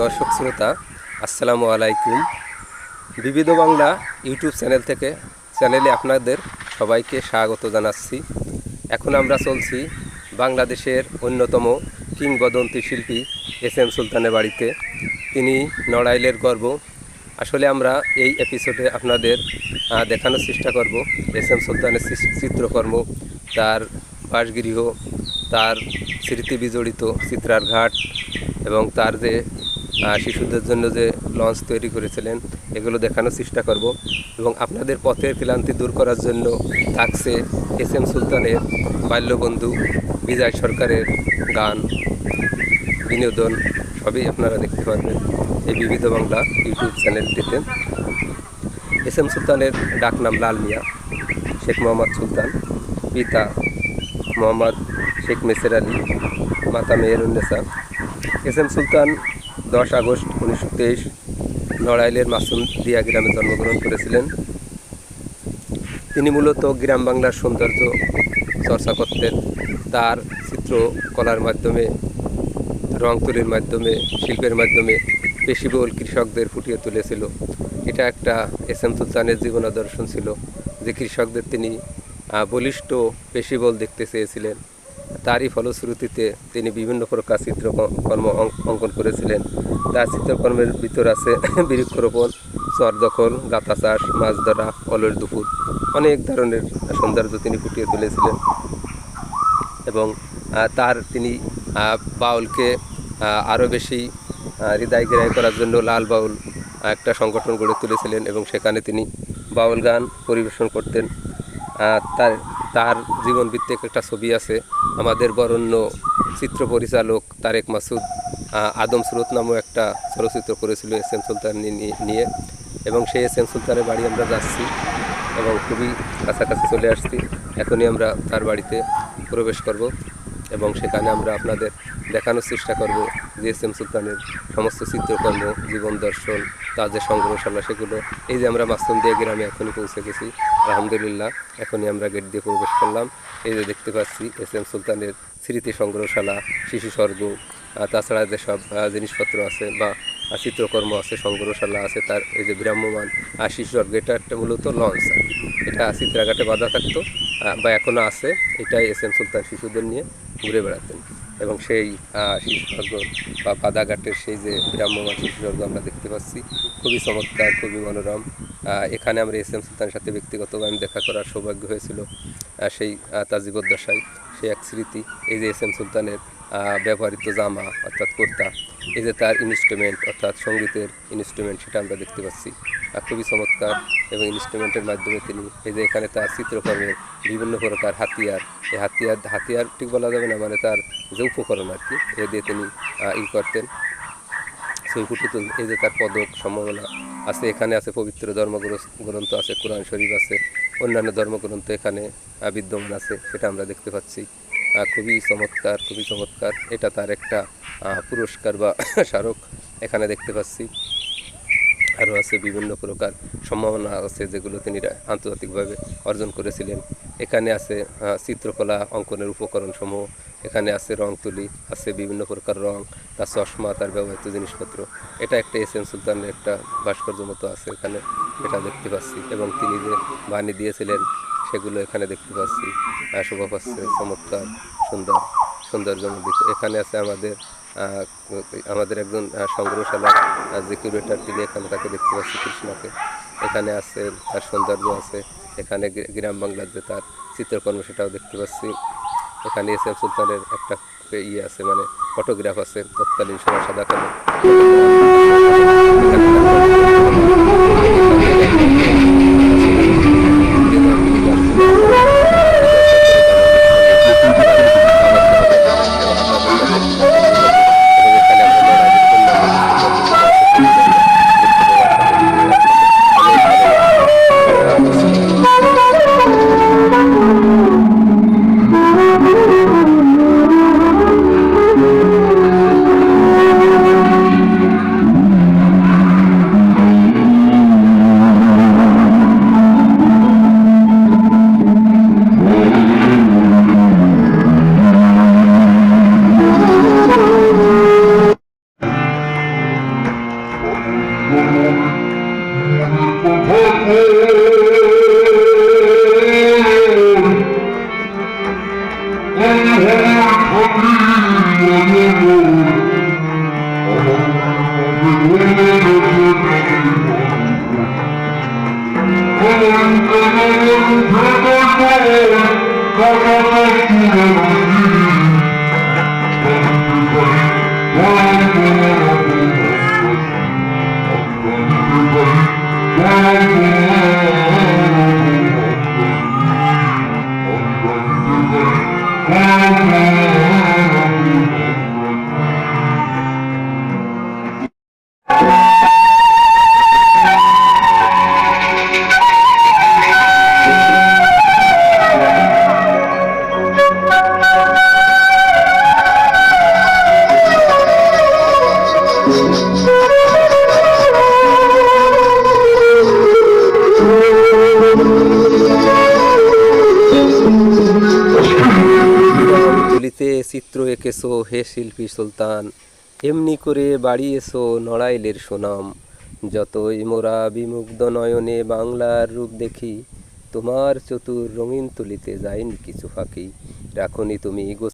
দর্শক শ্রোতা, আসসালামু আলাইকুম। বিবিধ বাংলা ইউটিউব চ্যানেল থেকে চ্যানেলে আপনাদের সবাইকে স্বাগত জানাচ্ছি। এখন আমরা চলছি বাংলাদেশের অন্যতম কিংবদন্তি শিল্পী এস এম সুলতানের বাড়িতে। তিনি নড়াইলের গর্ব। আসলে আমরা এই এপিসোডে আপনাদের দেখানোর চেষ্টা করব এস এম সুলতানের চিত্রকর্ম, তার বাসগৃহ, তার স্মৃতি বিজড়িত চিত্রার ঘাট এবং তার যে শিশুদের জন্য যে লঞ্চ তৈরি করেছিলেন, এগুলো দেখানোর চেষ্টা করব। এবং আপনাদের পথের ক্লান্তি দূর করার জন্য থাকছে এস এম সুলতানের বাল্যবন্ধু, বিজয় সরকারের গান, বিনোদন, সবই আপনারা দেখতে পারবেন এই বিবিধ বাংলা ইউটিউব চ্যানেলটিতে। এস এম সুলতানের ডাকনাম লাল মিয়া, শেখ মোহাম্মদ সুলতান, পিতা মোহাম্মদ শেখ মেসের আলী, মাতা মেয়েরুন্নেসা এস এম সুলতান দশ আগস্ট উনিশশো তেইশ নড়াইলের মাসুম দিয়া গ্রামে জন্মগ্রহণ করেছিলেন। তিনি মূলত গ্রাম বাংলার সৌন্দর্য চর্চা করতেন। তার চিত্রকলার মাধ্যমে, রং তুলির মাধ্যমে, শিল্পের মাধ্যমে পেশিবহুল কৃষকদের ফুটিয়ে তুলেছিল। এটা একটা এস এম সুলতানের জীবন দর্শন ছিল, যে কৃষকদের তিনি বলিষ্ঠ পেশিবল দেখতে চেয়েছিলেন। তারই ফলশ্রুতিতে তিনি বিভিন্ন প্রকার চিত্রকর্ম অঙ্ক- অঙ্কন করেছিলেন। তার চিত্রকর্মের ভিতর আছে বৃক্ষরোপণ, চর দখল, গাঁথা চাষ, মাছ ধরা অলস দুপুর, অনেক ধরনের সৌন্দর্য তিনি ফুটিয়ে তুলেছিলেন। এবং তার তিনি বাউলকে আরও বেশি হৃদয় গ্রাহী করার জন্য লাল বাউল একটা সংগঠন গড়ে তুলেছিলেন এবং সেখানে তিনি বাউল গান পরিবেশন করতেন। তার তার জীবন ভিত্তিক একটা ছবি আছে। আমাদের বরণ্য চিত্র পরিচালক তারেক মাসুদ আদম স্রোত নামও একটা চলচ্চিত্র করেছিল এস এম সুলতান নিয়ে। এবং সেই এস এম সুলতানের বাড়ি আমরা যাচ্ছি এবং খুবই কাছাকাছি চলে আসছি। এখনই আমরা তার বাড়িতে প্রবেশ করব এবং সেখানে আমরা আপনাদের দেখানোর চেষ্টা করব যে এস এম সুলতানের সমস্ত চিত্রকর্ম, জীবন দর্শন যে সংগ্রহশালা সেগুলো, এই যে আমরা মাসুম দিয়ে গ্রামে এখনই পৌঁছে গেছি, আলহামদুলিল্লাহ, এখনই আমরা গেট দিয়ে প্রবেশ করলাম। এই যে দেখতে পাচ্ছি, এস এম সুলতানের স্মৃতি সংগ্রহশালা, শিশু স্বর্গ তাছাড়া যেসব জিনিসপত্র আছে বা চিত্রকর্ম আছে, সংগ্রহশালা আছে, তার এই যে ভ্রাম্যমান আর শিশু স্বর্গ, এটা একটা মূলত লঞ্চ। এটা চিত্রাঘাটে বাধা থাকতো বা এখনও আছে, এটাই এস এম সুলতান শিশুদের নিয়ে ঘুরে বেড়াতেন। এবং সেই আহ, শিশুস্বর্গ বা বাদাঘাটের সেই যে ভ্রাম্যমান শিশুস্বর্গ আমরা দেখতে পাচ্ছি খুবই চমৎকার খুবই মনোরম। এখানে আমরা এস এম সুলতানের সাথে ব্যক্তিগত ব্যক্তিগতভাবে দেখা করার সৌভাগ্য হয়েছিল সেই তার সেই এক স্মৃতি। এই যে এস এম সুলতানের ব্যবহৃত জামা অর্থাৎ কুর্তা এই যে তার ইনস্ট্রুমেন্ট অর্থাৎ সঙ্গীতের ইনস্ট্রুমেন্ট সেটা আমরা দেখতে পাচ্ছি। খুবই চমৎকার। এবং ইনস্ট্রুমেন্টের মাধ্যমে তিনি এই যে এখানে তার চিত্রকর্মের বিভিন্ন প্রকার হাতিয়ার, এই হাতিয়ার হাতিয়ার ঠিক বলা যাবে না মানে তার যে উপকরণ আর কি, এ দিয়ে তিনি ই করতেন। ফুটে তুল এই যে তার পদক, সম্ভাবনা আছে, এখানে আছে, পবিত্র ধর্মগ্রন্থ, গ্রন্থ আছে, কোরআন শরীফ আছে, অন্যান্য ধর্মগ্রন্থ এখানে বিদ্যমান আছে, সেটা আমরা দেখতে পাচ্ছি। খুবই চমৎকার খুবই চমৎকার। এটা তার একটা পুরস্কার বা স্মারক এখানে দেখতে পাচ্ছি। আরও আছে বিভিন্ন প্রকার সম্ভাবনা আছে যেগুলো তিনি আন্তর্জাতিকভাবে অর্জন করেছিলেন। এখানে আছে চিত্রকলা অঙ্কনের উপকরণ সমূহ এখানে আছে রং তুলি, আছে বিভিন্ন প্রকার রং, তার চশমা, তার ব্যবহৃত জিনিসপত্র। এটা একটা এস এম সুলতানের একটা ভাস্কর্য মতো আছে এখানে, এটা দেখতে পাচ্ছি। এবং তিনি যে বাণী দিয়েছিলেন, সেগুলো এখানে দেখতে পাচ্ছি। শোভা পাচ্ছে, চমৎকার, সুন্দর, সৌন্দর্যমণ্ডিত। এখানে আছে আমাদের আমাদের একজন সংগ্রহশালা যে কিউরেটার তিনি এখানে তাকে দেখতে পাচ্ছি, কৃষ্ণাকে। এখানে আছে তার সৌন্দর্য আছে, এখানে গ্রাম বাংলার যে তার চিত্রকর্ম, সেটাও দেখতে পাচ্ছি। এখানে এস এম সুলতানের একটা ইয়ে আছে মানে ফটোগ্রাফ আছে, তৎকালীন সময় সাদা কালো। তুলিতে এঁকেছো হে শিল্পী সুলতান, এমনি করে বাড়ি এসো নড়াইলের সুনাম। যতই মোরা বিমুগ্ধ নয়নে বাংলার রূপ দেখি, তোমার চতুর রঙিন তুলিতে যায়নি কিছু ফাঁকি। রাখনি তুমি